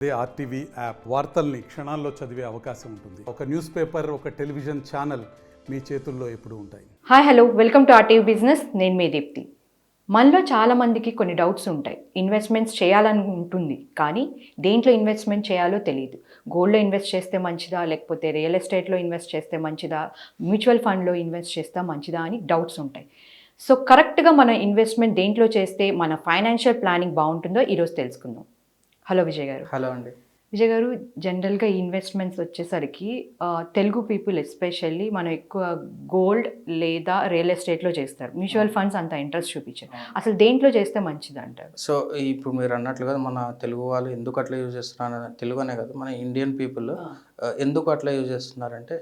అదే RTV app వార్తల్ని క్షణాల్లో చదివే అవకాశం ఉంటుంది. ఒక న్యూస్ పేపర్ ఒక టెలివిజన్ ఛానల్ మీ చేతుల్లో ఎప్పుడు ఉంటాయి. Hi hello. Welcome to RTV business. నేను మీ దీప్తి. మనలో చాలామందికి కొన్ని డౌట్స్ ఉంటాయి. ఇన్వెస్ట్మెంట్స్ చేయాలని ఉంటుంది కానీ దేంట్లో ఇన్వెస్ట్మెంట్ చేయాలో తెలియదు. గోల్డ్లో ఇన్వెస్ట్ చేస్తే మంచిదా? లేకపోతే రియల్ ఎస్టేట్లో ఇన్వెస్ట్ చేస్తే మంచిదా? మ్యూచువల్ ఫండ్లో ఇన్వెస్ట్ చేస్తే మంచిదా? అని డౌట్స్ ఉంటాయి. సో కరెక్ట్గా మన ఇన్వెస్ట్మెంట్ దేంట్లో చేస్తే మన ఫైనాన్షియల్ ప్లానింగ్ బాగుంటుందో ఈరోజు తెలుసుకుందాం. హలో విజయ్ గారు. హలో అండి. విజయ్ గారు జనరల్గా ఇన్వెస్ట్మెంట్స్ వచ్చేసరికి తెలుగు పీపుల్ ఎస్పెషల్లీ మనం ఎక్కువ గోల్డ్ లేదా రియల్ ఎస్టేట్లో చేస్తారు. మ్యూచువల్ ఫండ్స్ అంత ఇంట్రెస్ట్ చూపించారు. అసలు దేంట్లో చేస్తే మంచిది అంటారు సో ఇప్పుడు మీరు అన్నట్లుగా మన తెలుగు వాళ్ళు ఎందుకు అట్లా యూజ్ చేస్తున్నారు తెలుగు అనే కాదు మన ఇండియన్ పీపుల్ ఎందుకు అట్లా యూజ్ చేస్తున్నారంటే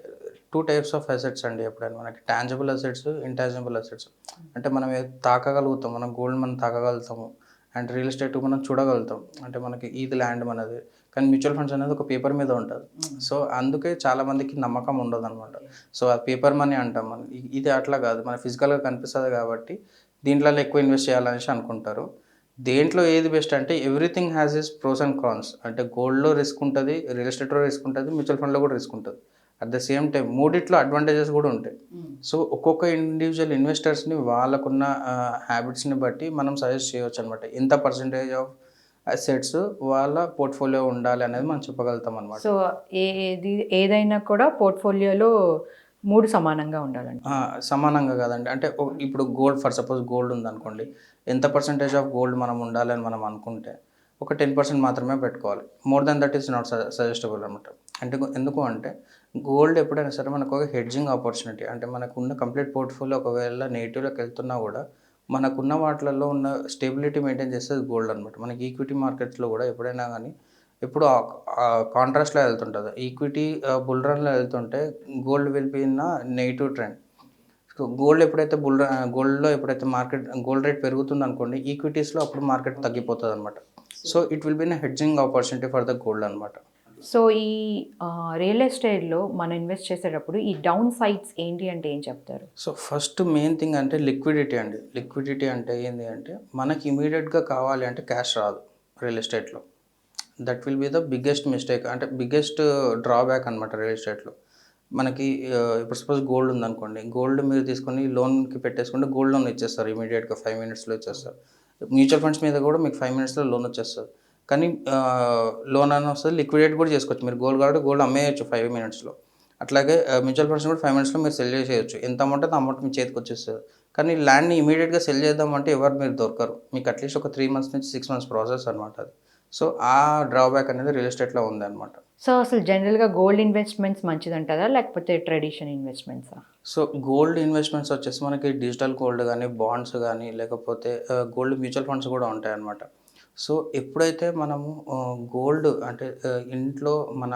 టూ టైప్స్ ఆఫ్ అసెట్స్ అండి ఎప్పుడైనా మనకి టాంజబుల్ అసెట్స్ ఇంటాంజబుల్ అసెట్స్. అంటే మనం తాకగలుగుతాం మనం గోల్డ్ మనం తాకగలుగుతాము. అండ్ రియల్ ఎస్టేట్ మనం చూడగలుగుతాం. అంటే మనకి ఇది ల్యాండ్ మనది. కానీ మ్యూచువల్ ఫండ్స్ అనేది ఒక పేపర్ మీద ఉంటుంది. సో అందుకే చాలా మందికి నమ్మకం ఉండదు అనమాట సో అది పేపర్ మనీ అంటాం మనం. ఇది అట్లా కాదు. మన ఫిజికల్గా కనిపిస్తుంది కాబట్టి దీంట్లో ఎక్కువ ఇన్వెస్ట్ చేయాలనేసి అనుకుంటారు. దేంట్లో ఏది బెస్ట్ అంటే everything has is pros and cons. అంటే గోల్డ్లో రిస్క్ ఉంటుంది రియల్ ఎస్టేట్లో రిస్క్ ఉంటుంది మ్యూచువల్ ఫండ్లో కూడా రిస్క్ ఉంటుంది. అట్ ద సేమ్ టైం మూడిట్లో అడ్వాంటేజెస్ కూడా ఉంటాయి. సో ఒక్కొక్క ఇండివిజువల్ ఇన్వెస్టర్స్ని వాళ్ళకున్న హ్యాబిట్స్ని బట్టి మనం సజెస్ట్ చేయవచ్చు అనమాట ఎంత పర్సంటేజ్ ఆఫ్ అసెట్స్ వాళ్ళ పోర్ట్ఫోలియో ఉండాలి అనేది మనం చెప్పగలుగుతాం అనమాట సో ఏది ఏదైనా కూడా పోర్ట్ఫోలియోలో మూడు సమానంగా ఉండాలండి. సమానంగా కాదండి. అంటే ఇప్పుడు గోల్డ్ ఫర్ సపోజ్ గోల్డ్ ఉందనుకోండి. ఎంత పర్సంటేజ్ ఆఫ్ గోల్డ్ మనం ఉండాలని మనం అనుకుంటే ఒక టెన్ పర్సెంట్ మాత్రమే పెట్టుకోవాలి. More than that is not suggestable అనమాట అంటే ఎందుకు అంటే గోల్డ్ ఎప్పుడైనా సరే మనకు ఒక హెడ్జింగ్ ఆపర్చునిటీ అంటే మనకు ఉన్న కంప్లీట్ పోర్ట్ఫోలియో ఒకవేళ నెగిటివ్లోకి వెళ్తున్నా కూడా మనకున్న వాటిలలో ఉన్న స్టెబిలిటీ మెయింటైన్ చేసేది గోల్డ్ అనమాట మనకి ఈక్విటీ మార్కెట్స్లో కూడా ఎప్పుడైనా కానీ ఎప్పుడు కాంట్రాస్ట్లో వెళ్తుంటుంది. ఈక్విటీ బుల్ రన్లో వెళ్తుంటే gold will be in negative trend so gold ఎప్పుడైతే బుల్ గోల్డ్లో ఎప్పుడైతే మార్కెట్ గోల్డ్ రేట్ పెరుగుతుంది అనుకోండి ఈక్విటీస్లో అప్పుడు మార్కెట్ తగ్గిపోతుంది అనమాట so it will be hedging opportunity for the gold అనమాట సో ఈ రియల్ ఎస్టేట్లో మనం ఇన్వెస్ట్ చేసేటప్పుడు ఈ డౌన్ సైడ్స్ ఏంటి అంటే ఏం చెప్తారు? సో ఫస్ట్ మెయిన్ థింగ్ అంటే లిక్విడిటీ అండి. లిక్విడిటీ అంటే ఏంటి అంటే మనకి ఇమీడియట్గా కావాలి అంటే క్యాష్ రాదు రియల్ ఎస్టేట్లో that will be the biggest mistake అంటే బిగ్గెస్ట్ డ్రాబ్యాక్ అనమాట రియల్ ఎస్టేట్లో మనకి ఇప్పుడు సపోజ్ గోల్డ్ ఉందనుకోండి గోల్డ్ మీరు తీసుకొని లోన్కి పెట్టేసుకుంటే గోల్డ్ లోన్ ఇచ్చేస్తారు ఇమీడియట్గా ఫైవ్ మినిట్స్లో ఇచ్చేస్తారు. మ్యూచువల్ ఫండ్స్ మీద కూడా మీకు ఫైవ్ మినిట్స్లో లోన్ వచ్చేస్తుంది. కానీ లోన్ అని వస్తుంది లిక్విడేట్ కూడా చేసుకోవచ్చు. మీరు గోల్డ్ కాబట్టి గోల్డ్ అమ్మేయచ్చు ఫైవ్ మినిట్స్లో. అట్లాగే మ్యూచువల్ ఫండ్స్ కూడా ఫైవ్ మినిట్స్లో మీరు సెల్ చేసేయచ్చు. ఎంత అమౌంట్ అయితే అమౌంట్ మీ చేతికి వచ్చేస్తుంది. కానీ ల్యాండ్ని ఇమీడియట్గా సెల్ చేద్దామంటే ఎవరు మీరు దొరకరు. మీకు అట్లీస్ట్ ఒక త్రీ మంత్స్ నుంచి సిక్స్ మంత్స్ ప్రాసెస్ అనమాట అది. సో ఆ డ్రాబ్యాక్ అనేది రియల్ ఎస్టేట్లో ఉంది అనమాట సో అసలు జనరల్గా గోల్డ్ ఇన్వెస్ట్మెంట్స్ మంచిదంటారా లేకపోతే ట్రెడిషన్ ఇన్వెస్ట్మెంట్సా సో గోల్డ్ ఇన్వెస్ట్మెంట్స్ వచ్చేసి మనకి డిజిటల్ గోల్డ్ కానీ బాండ్స్ కానీ లేకపోతే గోల్డ్ మ్యూచువల్ ఫండ్స్ కూడా ఉంటాయన్నమాట. సో ఎప్పుడైతే మనము గోల్డ్ అంటే ఇంట్లో మన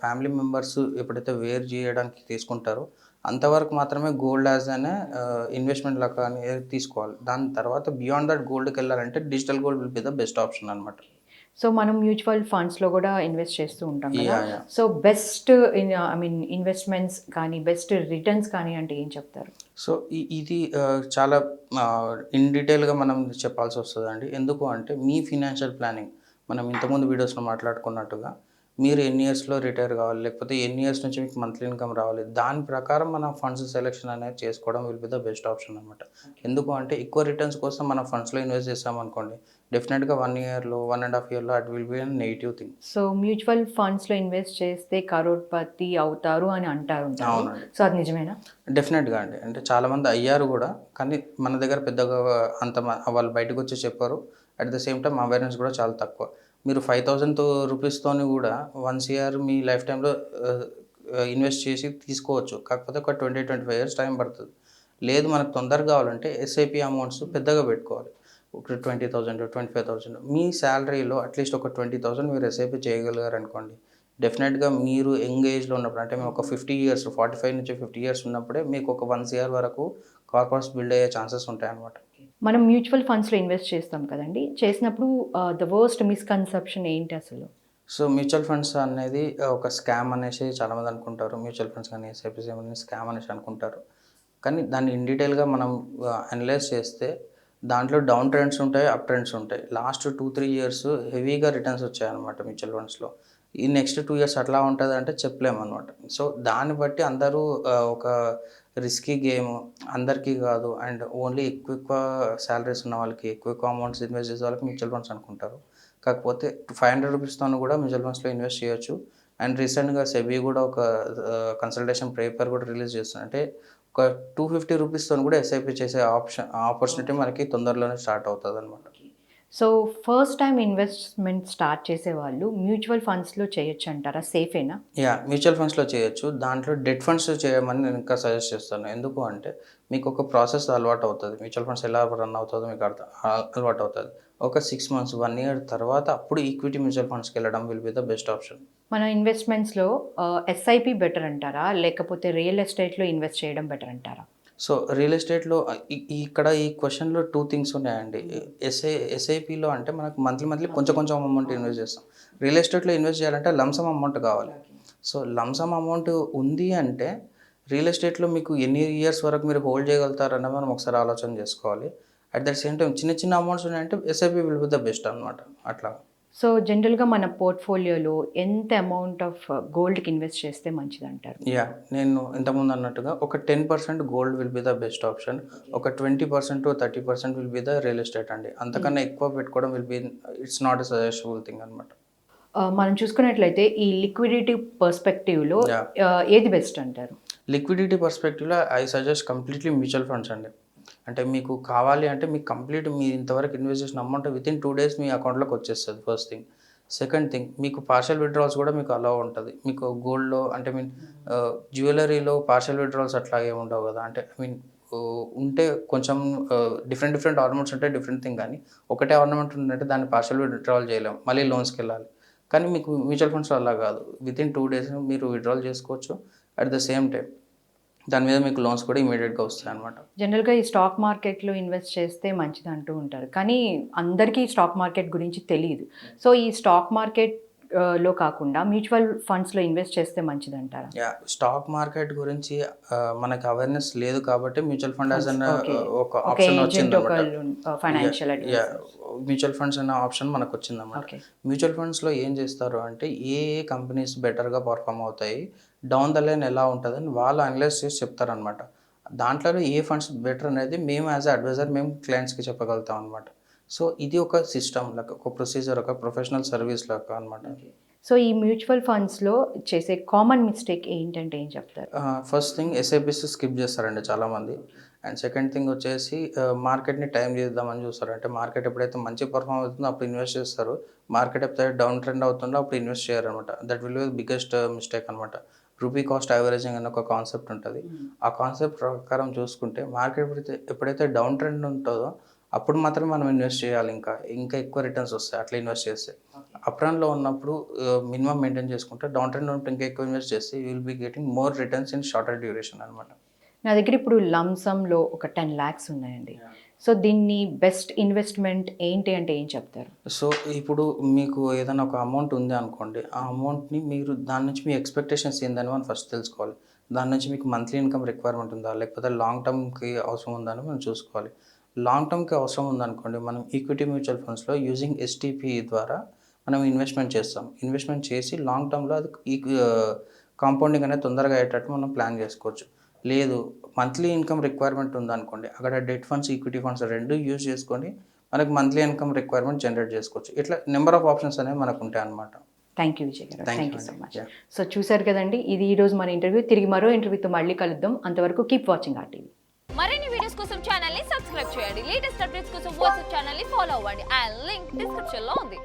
ఫ్యామిలీ మెంబర్స్ ఎప్పుడైతే వేర్ చేయడానికి తీసుకుంటారో అంతవరకు మాత్రమే గోల్డ్ యాజ్ అనే ఇన్వెస్ట్మెంట్ లాగా కానీ తీసుకోవాలి. దాని తర్వాత బియాండ్ దట్ గోల్డ్కి వెళ్ళాలంటే digital gold will be the best option అనమాట సో మనం మ్యూచువల్ ఫండ్స్లో కూడా ఇన్వెస్ట్ చేస్తూ ఉంటాం కదా. So best I mean investments కానీ బెస్ట్ రిటర్న్స్ కానీ అంటే ఏం చెప్తారు? సో ఇది చాలా ఇన్ డీటెయిల్గా మనం చెప్పాల్సి వస్తుందండి. ఎందుకు అంటే మీ ఫినాన్షియల్ ప్లానింగ్. మనం ఇంతకుముందు వీడియోస్లో మాట్లాడుకున్నట్టుగా మీరు ఎన్ని ఇయర్స్లో రిటైర్ కావాలి? లేకపోతే ఎన్ని ఇయర్స్ నుంచి మీకు మంత్లీ ఇన్కమ్ రావాలి? దాని ప్రకారం మనం ఫండ్స్ సెలెక్షన్ అనేది చేసుకోవడం will be the best option అనమాట ఎందుకు అంటే ఎక్కువ రిటర్న్స్ కోసం మనం ఫండ్స్లో ఇన్వెస్ట్ చేస్తామనుకోండి డెఫినెట్గా వన్ ఇయర్లో వన్ అండ్ హాఫ్ ఇయర్లో it will be an negative thing. So mutual ఫండ్స్లో ఇన్వెస్ట్ చేస్తే కరోడ్పతి అవుతారు అని అంటారు. అవునండి. సో అది నిజమేనా? డెఫినెట్గా అండి. అంటే చాలామంది అయ్యారు కూడా కానీ మన దగ్గర పెద్దగా అంత వాళ్ళు బయటకు వచ్చి చెప్పారు. At the same time awareness కూడా చాలా తక్కువ. మీరు ఫైవ్ థౌజండ్ రూపీస్తోని కూడా వన్ సిఆర్ మీ లైఫ్ టైంలో ఇన్వెస్ట్ చేసి తీసుకోవచ్చు. కాకపోతే ఒక twenty twenty five years time పడుతుంది. లేదు మనకు తొందరగా కావాలంటే ఎస్ఐపి అమౌంట్స్ పెద్దగా పెట్టుకోవాలి. ఒక twenty thousand twenty five thousand మీ శాలరీలో అట్లీస్ట్ ఒక ట్వంటీ థౌజండ్ మీరు ఎస్ఐపి చేయగలిగారు అనుకోండి డెఫినెట్గా మీరు యంగ్ ఏజ్లో ఉన్నప్పుడు అంటే మేము ఒక ఫిఫ్టీ ఇయర్స్ ఫార్టీ ఫైవ్ నుంచి ఫిఫ్టీ ఇయర్స్ ఉన్నప్పుడే మీకు ఒక వన్ సిఆర్ వరకు కార్పొరేట్స్ బిల్డ్ అయ్యే ఛాన్సెస్ ఉంటాయి అనమాట మనం మ్యూచువల్ ఫండ్స్లో ఇన్వెస్ట్ చేస్తాం కదండి. చేసినప్పుడు ద వర్స్ట్ మిస్కన్సెప్షన్ ఏంటి అసలు? సో మ్యూచువల్ ఫండ్స్ అనేది ఒక స్కామ్ అనేసి చాలామంది అనుకుంటారు. మ్యూచువల్ ఫండ్స్ కానీ ఎస్ఐపిసి అనేది స్కామ్ అనేసి అనుకుంటారు. కానీ దాన్ని ఇన్ డీటెయిల్గా మనం అనలైజ్ చేస్తే దాంట్లో డౌన్ ట్రెండ్స్ ఉంటాయి అప్ ట్రెండ్స్ ఉంటాయి. లాస్ట్ టూ త్రీ ఇయర్స్ హెవీగా రిటర్న్స్ వచ్చాయన్నమాట మ్యూచువల్ ఫండ్స్లో. ఈ నెక్స్ట్ టూ ఇయర్స్ అట్లా ఉంటుంది అంటే చెప్పలేము అనమాట సో దాన్ని బట్టి అందరూ ఒక రిస్కీ గేమ్ అందరికీ కాదు అండ్ ఓన్లీ ఎక్కువ ఎక్కువ శాలరీస్ ఉన్న వాళ్ళకి ఎక్కువ ఎక్కువ అమౌంట్స్ ఇన్వెస్ట్ చేసే వాళ్ళకి మ్యూచువల్ ఫండ్స్ అనుకుంటారు. కాకపోతే ఫైవ్ హండ్రెడ్ రూపీస్తో కూడా మ్యూచువల్ ఫండ్స్లో ఇన్వెస్ట్ చేయొచ్చు. అండ్ రీసెంట్గా సెబీ కూడా ఒక కన్సల్టేషన్ పేపర్ కూడా రిలీజ్ చేస్తుంది. అంటే ఒక టూ ఫిఫ్టీ రూపీస్తో కూడా ఎస్ఐపి చేసే ఆప్షన్ ఆపర్చునిటీ మనకి తొందరలోనే స్టార్ట్ అవుతుంది అనమాట so first time investment start చేసే వాళ్ళు మ్యూచువల్ ఫండ్స్లో చేయొచ్చు అంటారా? సేఫేనా యా మ్యూచువల్ ఫండ్స్లో చేయొచ్చు. దాంట్లో డెట్ ఫండ్స్ చేయమని నేను ఇంకా సజెస్ట్ చేస్తాను. ఎందుకు అంటే మీకు ఒక ప్రాసెస్ అలవాటు అవుతుంది. మ్యూచువల్ ఫండ్స్ ఎలా రన్ అవుతుందో మీకు అర్థం అలవాటు అవుతుంది. ఒక సిక్స్ మంత్స్ వన్ ఇయర్ తర్వాత అప్పుడు ఈక్విటీ మ్యూచువల్ ఫండ్స్కి వెళ్ళడం will be the best option మన ఇన్వెస్ట్మెంట్స్లో ఎస్ఐపి బెటర్ అంటారా? లేకపోతే రియల్ ఎస్టేట్లో ఇన్వెస్ట్ చేయడం బెటర్ అంటారా? సో రియల్ ఎస్టేట్లో ఇక్కడ ఈ క్వశ్చన్లో టూ థింగ్స్ ఉన్నాయండి. ఎస్ఐ ఎస్ఐపిలో అంటే మనకు మంత్లీ మంత్లీ కొంచెం కొంచెం అమౌంట్ ఇన్వెస్ట్ చేస్తాం. రియల్ ఎస్టేట్లో ఇన్వెస్ట్ చేయాలంటే లంసమ్ అమౌంట్ కావాలి. సో లంసమ్ అమౌంట్ ఉంది అంటే రియల్ ఎస్టేట్లో మీకు ఎన్ని ఇయర్స్ వరకు మీరు హోల్డ్ చేయగలుగుతారన్న మనం ఒకసారి ఆలోచన చేసుకోవాలి. అట్ ద సేమ్ టైం చిన్న చిన్న అమౌంట్స్ ఉన్నాయంటే SIP will be the best అనమాట అట్లా. సో జనరల్గా మన పోర్ట్ఫోలియోలో ఎంత అమౌంట్ ఆఫ్ గోల్డ్కి ఇన్వెస్ట్ చేస్తే మంచిది అంటారు యా నేను ఇంతకుముందు అన్నట్టుగా ఒక ten percent gold will be the best option. ఒక twenty percent thirty percent will be the real estate అండి. అంతకన్నా ఎక్కువ పెట్టుకోవడం will be it's not a suggestable thing అనమాట మనం చూసుకున్నట్లయితే ఈ లిక్విడిటీ పర్స్పెక్టివ్లో. ఏది బెస్ట్ అంటారు? Liquidity పర్స్పెక్టివ్లో I suggest completely mutual funds అండి. అంటే మీకు కావాలి అంటే మీకు కంప్లీట్ మీ ఇంతవరకు ఇన్వెస్ట్ చేసిన amount within two days మీ అకౌంట్లోకి వచ్చేస్తుంది ఫస్ట్ థింగ్ సెకండ్ థింగ్ మీకు పార్షల్ విత్డ్రాల్స్ కూడా మీకు అలా ఉంటుంది. మీకు గోల్డ్లో అంటే మీన్ జ్యువెలరీలో పార్షల్ విత్డ్రాల్స్ అట్లాగే ఉండవు కదా. అంటే ఐ మీన్ uh, ఉంటే కొంచెం డిఫరెంట్ డిఫరెంట్ ఆర్నమెంట్స్ ఉంటాయి డిఫరెంట్ థింగ్ కానీ ఒకటే ఆర్నమెంట్ ఉందంటే దాన్ని పార్షల్ విత్డ్రాల్ చేయలేం. మళ్ళీ లోన్స్కి వెళ్ళాలి. కానీ మీకు మ్యూచువల్ ఫండ్స్ అలా కాదు. విత్ ఇన్ టూ డేస్ మీరు విత్డ్రాల్ చేసుకోవచ్చు. అట్ ద సేమ్ టైం దాని మీద మీకు లోన్స్ కూడా ఇమీడియట్గా వస్తాయి అనమాట జనరల్గా ఈ స్టాక్ మార్కెట్లో ఇన్వెస్ట్ చేస్తే మంచిది అంటూ ఉంటారు. కానీ అందరికీ స్టాక్ మార్కెట్ గురించి తెలియదు సో ఈ స్టాక్ మార్కెట్ లో కాకుండా మ్యూచువల్ ఫండ్స్లో ఇన్వెస్ట్ చేస్తే మంచిది అంటారా యా స్టాక్ మార్కెట్ గురించి మనకి అవేర్నెస్ లేదు కాబట్టి మ్యూచువల్ ఫండ్ యాజ్ అన్న. ఒక ఆప్షన్ వచ్చింది ఫైనాన్షియల్ మ్యూచువల్ ఫండ్స్ అనే ఆప్షన్ మనకు వచ్చిందన్నమాట. ఓకే. మ్యూచువల్ ఫండ్స్లో ఏం చేస్తారు అంటే ఏ ఏ కంపెనీస్ బెటర్గా పర్ఫామ్ అవుతాయి డౌన్ ద లైన్ ఎలా ఉంటుందని వాళ్ళు అనలైజ్ చేసి చెప్తారనమాట దాంట్లో ఏ ఫండ్స్ బెటర్ అనేది మేము యాజ్ అడ్వైజర్ మేము క్లయింట్స్కి చెప్పగలుగుతాం అనమాట సో ఇది ఒక సిస్టమ్ లాగా ఒక ప్రొసీజర్ ఒక ప్రొఫెషనల్ సర్వీస్ లాగా అనమాట సో ఈ మ్యూచువల్ ఫండ్స్లో చేసే కామన్ మిస్టేక్ ఏంటంటే ఏం చెప్తారు? ఫస్ట్ థింగ్ ఎస్ఐపిస్ స్కిప్ చేస్తారండి చాలామంది. అండ్ సెకండ్ థింగ్ వచ్చేసి మార్కెట్ని టైం చేద్దామని చూస్తారు అంటే మార్కెట్ ఎప్పుడైతే మంచి పర్ఫామ్ అవుతుందో అప్పుడు ఇన్వెస్ట్ చేస్తారు. మార్కెట్ ఎప్పుడైతే డౌన్ ట్రెండ్ అవుతుందో అప్పుడు ఇన్వెస్ట్ చేయరు అనమాట that will be biggest mistake అనమాట రూపీ కాస్ట్ యావరేజింగ్ అనే ఒక కాన్సెప్ట్ ఉంటుంది. ఆ కాన్సెప్ట్ ప్రకారం చూసుకుంటే మార్కెట్ ఎప్పుడైతే ఎప్పుడైతే డౌన్ ట్రెండ్ ఉంటుందో అప్పుడు మాత్రమే మనం ఇన్వెస్ట్ చేయాలి ఇంకా. ఇంకా ఎక్కువ రిటర్న్స్ వస్తాయి. అట్లా ఇన్వెస్ట్ చేస్తే. అప్ రన్లో ఉన్నప్పుడు మినిమం మెయింటైన్ చేసుకుంటే డౌన్ ట్రెండ్ ఉన్నప్పుడు ఇంకా ఎక్కువ ఇన్వెస్ట్ చేస్తే you will be getting more returns in shorter duration అనమాట నా దగ్గర ఇప్పుడు లంసంలో ఒక టెన్ ల్యాక్స్ ఉన్నాయండి. సో దీన్ని బెస్ట్ ఇన్వెస్ట్మెంట్ ఏంటి అంటే ఏం చెప్తారు? సో ఇప్పుడు మీకు ఏదైనా ఒక అమౌంట్ ఉంది అనుకోండి ఆ అమౌంట్ని మీరు దాని నుంచి మీ ఎక్స్పెక్టేషన్స్ ఏందని మనం ఫస్ట్ తెలుసుకోవాలి. దాని నుంచి మీకు మంత్లీ ఇన్కమ్ రిక్వైర్మెంట్ ఉందా? లేకపోతే లాంగ్ టర్మ్కి అవసరం ఉందా అని మనం చూసుకోవాలి. లాంగ్ టర్మ్కి అవసరం ఉందనుకోండి మనం ఈక్విటీ మ్యూచువల్ ఫండ్స్లో యూజింగ్ ఎస్టీపీ ద్వారా మనం ఇన్వెస్ట్మెంట్ చేస్తాం. ఇన్వెస్ట్మెంట్ చేసి లాంగ్ టర్మ్లో అది ఈ కాంపౌండింగ్ అనేది తొందరగా అయ్యేటట్టు మనం ప్లాన్ చేసుకోవచ్చు. లేదు మంత్లీ ఇన్కమ్ రిక్వైర్మెంట్ ఉందనుకోండి అక్కడ డెట్ ఫండ్స్ ఈక్విటీ ఫండ్స్ రెండు యూజ్ చేసుకొని మనకి మంత్లీ ఇన్కమ్ రిక్వైర్మెంట్ జనరేట్ చేసుకోవచ్చు. ఇట్లా నెంబర్ ఆఫ్ ఆప్షన్స్ అనేవి మనకు ఉంటాయి అన్నమాట. Thank you Vijay garu. Thank you so. Much. So చూసారు కదండి ఇది ఈరోజు మన ఇంటర్వ్యూ. తిరిగి మరో ఇంటర్వ్యూతో మళ్ళీ కలుద్దాం. అంతవరకు కీప్ వాచింగ్ ఆర్ టీవీ మరిన్ని వీడియోస్ కోసం ఛానల్ని సబ్స్క్రైబ్ చేయండి లేటెస్ట్ అప్డేట్స్ కోసం వాట్సాప్ ఛానల్ని ఫాలో అవ్వండి అండ్ లింక్ డిస్క్రిప్షన్లో ఉంది.